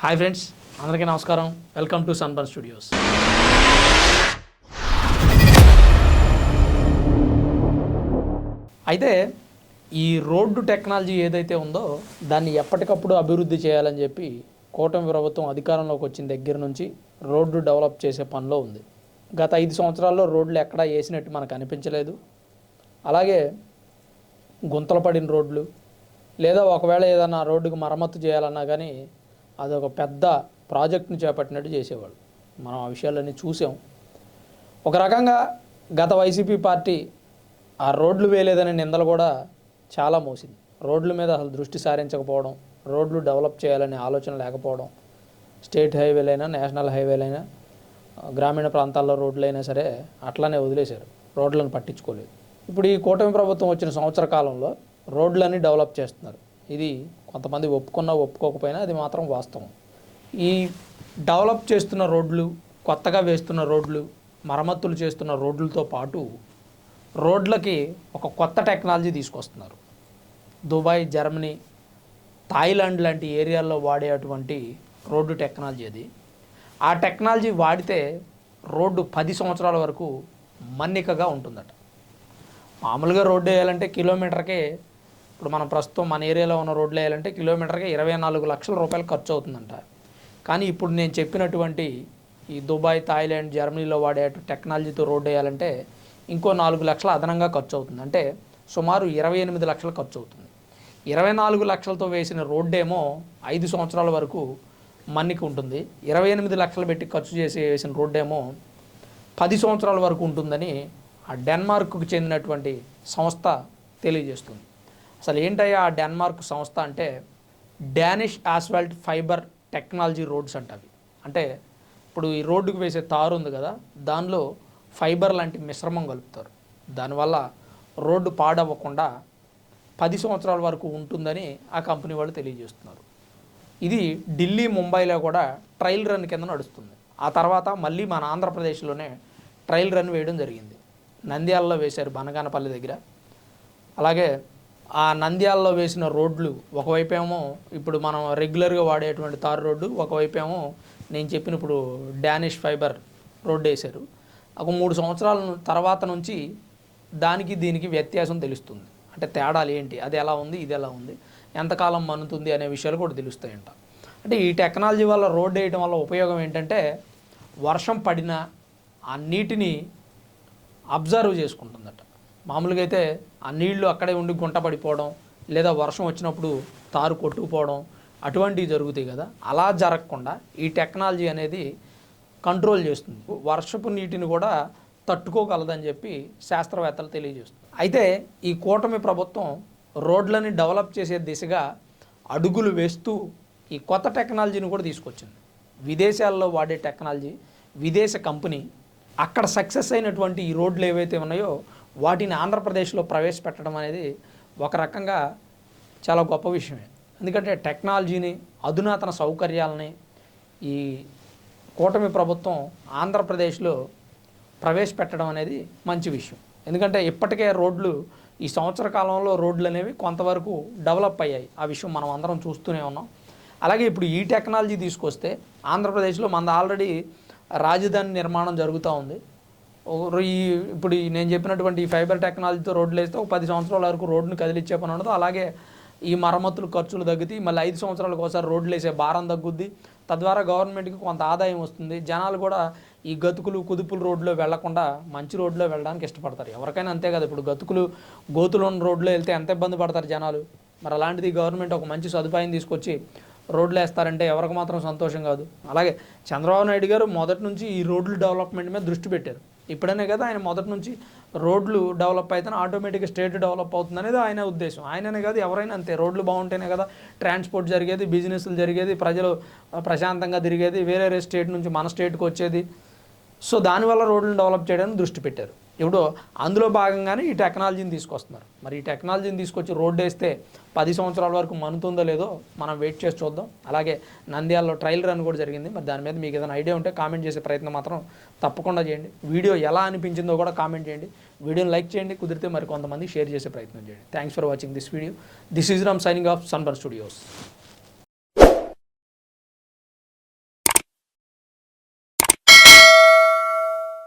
Hi friends అందరికీ నమస్కారం. Welcome to Sunburn Studios. అయితే ఈ రోడ్డు టెక్నాలజీ ఏదైతే ఉందో దాన్ని ఎప్పటికప్పుడు అభివృద్ధి చేయాలని చెప్పి కూటమి ప్రభుత్వం అధికారంలోకి వచ్చిన దగ్గర నుంచి రోడ్డు డెవలప్ చేసే పనిలో ఉంది. గత ఐదు సంవత్సరాల్లో రోడ్లు ఎక్కడా వేసినట్టు మనకు అనిపించలేదు. అలాగే గుంతలు పడిన రోడ్లు లేదా ఒకవేళ ఏదైనా రోడ్డుకు మరమ్మతు చేయాలన్నా కానీ అదొక పెద్ద ప్రాజెక్ట్ని చేపట్టినట్టు చేసేవాళ్ళు. మనం ఆ విషయాలన్నీ చూసాం. ఒక రకంగా గత వైసీపీ పార్టీ ఆ రోడ్లు వేయలేదనే నిందలు కూడా చాలా మోసింది. రోడ్ల మీద అసలు దృష్టి సారించకపోవడం రోడ్లు డెవలప్ చేయాలనే ఆలోచన లేకపోవడం స్టేట్ హైవేలైనా నేషనల్ హైవేలైనా గ్రామీణ ప్రాంతాల్లో రోడ్లైనా సరే అట్లానే వదిలేశారు. రోడ్లను పట్టించుకోలేదు. ఇప్పుడు ఈ కూటమి ప్రభుత్వం వచ్చిన సంవత్సర కాలంలో రోడ్లన్నీ డెవలప్ చేస్తున్నారు. ఇది కొంతమంది ఒప్పుకున్నా ఒప్పుకోకపోయినా అది మాత్రం వాస్తవం. ఈ డెవలప్ చేస్తున్న రోడ్లు కొత్తగా వేస్తున్న రోడ్లు మరమ్మతులు చేస్తున్న రోడ్లతో పాటు రోడ్లకి ఒక కొత్త టెక్నాలజీ తీసుకొస్తున్నారు. దుబాయ్ జర్మనీ థాయిలాండ్ లాంటి ఏరియాల్లో వాడేటువంటి రోడ్డు టెక్నాలజీ అది. ఆ టెక్నాలజీ వాడితే రోడ్డు పది సంవత్సరాల వరకు మన్నికగా ఉంటుందట. మామూలుగా రోడ్డు వేయాలంటే కిలోమీటర్కే ఇప్పుడు మనం ప్రస్తుతం మన ఏరియాలో ఉన్న రోడ్లు వేయాలంటే కిలోమీటర్కి ఇరవై నాలుగు లక్షల రూపాయలు ఖర్చు అవుతుందంట. కానీ ఇప్పుడు నేను చెప్పినటువంటి ఈ దుబాయ్ థాయిలాండ్ జర్మనీలో వాడే టెక్నాలజీతో రోడ్డు వేయాలంటే ఇంకో నాలుగు లక్షల అదనంగా ఖర్చు అవుతుంది. అంటే సుమారు ఇరవై ఎనిమిది లక్షలు ఖర్చు అవుతుంది. ఇరవై నాలుగు లక్షలతో వేసిన రోడ్డేమో ఐదు సంవత్సరాల వరకు మన్నికి ఉంటుంది. ఇరవై ఎనిమిది లక్షలు పెట్టి ఖర్చు చేసి వేసిన రోడ్డేమో పది సంవత్సరాల వరకు ఉంటుందని ఆ డెన్మార్క్కు చెందినటువంటి సంస్థ తెలియజేస్తుంది. అసలు ఏంటయ్యా ఆ డెన్మార్క్ సంస్థ అంటే Danish asphalt fibre technology roads అంటవి. అంటే ఇప్పుడు ఈ రోడ్డుకు వేసే తారు ఉంది కదా దానిలో ఫైబర్ లాంటి మిశ్రమం కలుపుతారు. దానివల్ల రోడ్డు పాడవ్వకుండా పది సంవత్సరాల వరకు ఉంటుందని ఆ కంపెనీ వాళ్ళు తెలియజేస్తున్నారు. ఇది ఢిల్లీ ముంబైలో కూడా ట్రయల్ రన్ కింద నడుస్తుంది. ఆ తర్వాత మళ్ళీ మన ఆంధ్రప్రదేశ్లోనే ట్రయల్ రన్ వేయడం జరిగింది. నంద్యాలలో వేశారు బనగానపల్లి దగ్గర. అలాగే ఆ నంద్యాలలో వేసిన రోడ్లు ఒకవైపేమో ఇప్పుడు మనం రెగ్యులర్గా వాడేటువంటి తారు రోడ్డు ఒకవైపేమో నేను చెప్పిన ఇప్పుడు డానిష్ ఫైబర్ రోడ్డు వేశారు. ఒక మూడు సంవత్సరాల తర్వాత నుంచి దానికి దీనికి వ్యత్యాసం తెలుస్తుంది. అంటే తేడాలు ఏంటి? అది ఎలా ఉంది? ఇది ఎలా ఉంది? ఎంతకాలం మన్నుతుంది అనే విషయాలు కూడా తెలుస్తాయంట. అంటే ఈ టెక్నాలజీ వల్ల రోడ్డు వేయడం వల్ల ఉపయోగం ఏంటంటే వర్షం పడినా ఆ నీటిని అబ్జర్వ్ చేసుకుంటుందట. మామూలుగా అయితే ఆ నీళ్ళు అక్కడే ఉండి గుంట పడిపోవడం లేదా వర్షం వచ్చినప్పుడు తారు కొట్టుకుపోవడం అటువంటివి జరుగుతాయి కదా. అలా జరగకుండా ఈ టెక్నాలజీ అనేది కంట్రోల్ చేస్తుంది. వర్షపు నీటిని కూడా తట్టుకోగలదని చెప్పి శాస్త్రవేత్తలు తెలియజేస్తుంది అయితే ఈ కూటమి ప్రభుత్వం రోడ్లని డెవలప్ చేసే దిశగా అడుగులు వేస్తూ ఈ కొత్త టెక్నాలజీని కూడా తీసుకొచ్చింది. విదేశాల్లో వాడే టెక్నాలజీ విదేశ కంపెనీ అక్కడ సక్సెస్ అయినటువంటి ఈ రోడ్లు ఏవైతే ఉన్నాయో వాటిని ఆంధ్రప్రదేశ్లో ప్రవేశపెట్టడం అనేది ఒక రకంగా చాలా గొప్ప విషయమే. ఎందుకంటే టెక్నాలజీని అధునాతన సౌకర్యాలని ఈ కూటమి ప్రభుత్వం ఆంధ్రప్రదేశ్లో ప్రవేశపెట్టడం అనేది మంచి విషయం. ఎందుకంటే ఇప్పటికే రోడ్లు ఈ సంవత్సర కాలంలో రోడ్లు అనేవి కొంతవరకు డెవలప్ అయ్యాయి. ఆ విషయం మనం అందరం చూస్తూనే ఉన్నాం. అలాగే ఇప్పుడు ఈ టెక్నాలజీ తీసుకొస్తే ఆంధ్రప్రదేశ్లో మన ఆల్రెడీ రాజధాని నిర్మాణం జరుగుతూ ఉంది. ఈ ఇప్పుడు నేను చెప్పినటువంటి ఈ ఫైబర్ టెక్నాలజీతో రోడ్లు వేస్తే ఒక పది సంవత్సరాల వరకు రోడ్డును కదిలిచ్చే పని ఉండదు. అలాగే ఈ మరమ్మతులు ఖర్చులు తగ్గుతాయి మళ్ళీ ఐదు సంవత్సరాలకు ఒకసారి రోడ్లు వేసే భారం తగ్గుద్ది. తద్వారా గవర్నమెంట్కి కొంత ఆదాయం వస్తుంది. జనాలు కూడా ఈ గతుకులు కుదుపులు రోడ్లో వెళ్ళకుండా మంచి రోడ్లో వెళ్ళడానికి ఇష్టపడతారు. ఎవరికైనా అంతే కదా. ఇప్పుడు గతుకులు గోతులు ఉన్న రోడ్లో వెళ్తే ఎంత ఇబ్బంది పడతారు జనాలు? మరి అలాంటిది గవర్నమెంట్ ఒక మంచి సదుపాయం తీసుకొచ్చి రోడ్లు వేస్తారంటే ఎవరికి మాత్రం సంతోషం కాదు. అలాగే చంద్రబాబు నాయుడు గారు మొదటి నుంచి ఈ రోడ్లు డెవలప్మెంట్ మీద దృష్టి పెట్టారు. ఇప్పుడనే కదా ఆయన మొదటి నుంచి రోడ్లు డెవలప్ అయితేనే ఆటోమేటిక్గా స్టేట్ డెవలప్ అవుతుంది అనేది ఆయన ఉద్దేశం. ఆయననే కాదు ఎవరైనా అంతే. రోడ్లు బాగుంటేనే కదా ట్రాన్స్పోర్ట్ జరిగేది బిజినెస్లు జరిగేది ప్రజలు ప్రశాంతంగా తిరిగేది వేరే వేరే స్టేట్ నుంచి మన స్టేట్కి వచ్చేది. సో దానివల్ల రోడ్లను డెవలప్ చేయడానికి దృష్టి పెట్టారు. ఇప్పుడు అందులో భాగంగానే ఈ టెక్నాలజీని తీసుకొస్తున్నారు. మరి ఈ టెక్నాలజీని తీసుకొచ్చి రోడ్డు వేస్తే పది సంవత్సరాల వరకు మనుతుందో లేదో మనం వెయిట్ చేసి చూద్దాం. అలాగే నంద్యాలలో ట్రయల్ రన్ కూడా జరిగింది. మరి దాని మీద మీకు ఏదైనా ఐడియా ఉంటే కామెంట్ చేసే ప్రయత్నం మాత్రం తప్పకుండా చేయండి. వీడియో ఎలా అనిపించిందో కూడా కామెంట్ చేయండి. వీడియోని లైక్ చేయండి. కుదిరితే మరి కొంతమంది షేర్ చేసే ప్రయత్నం చేయండి. Thanks for watching this video this is Ram signing off Sunburn Studios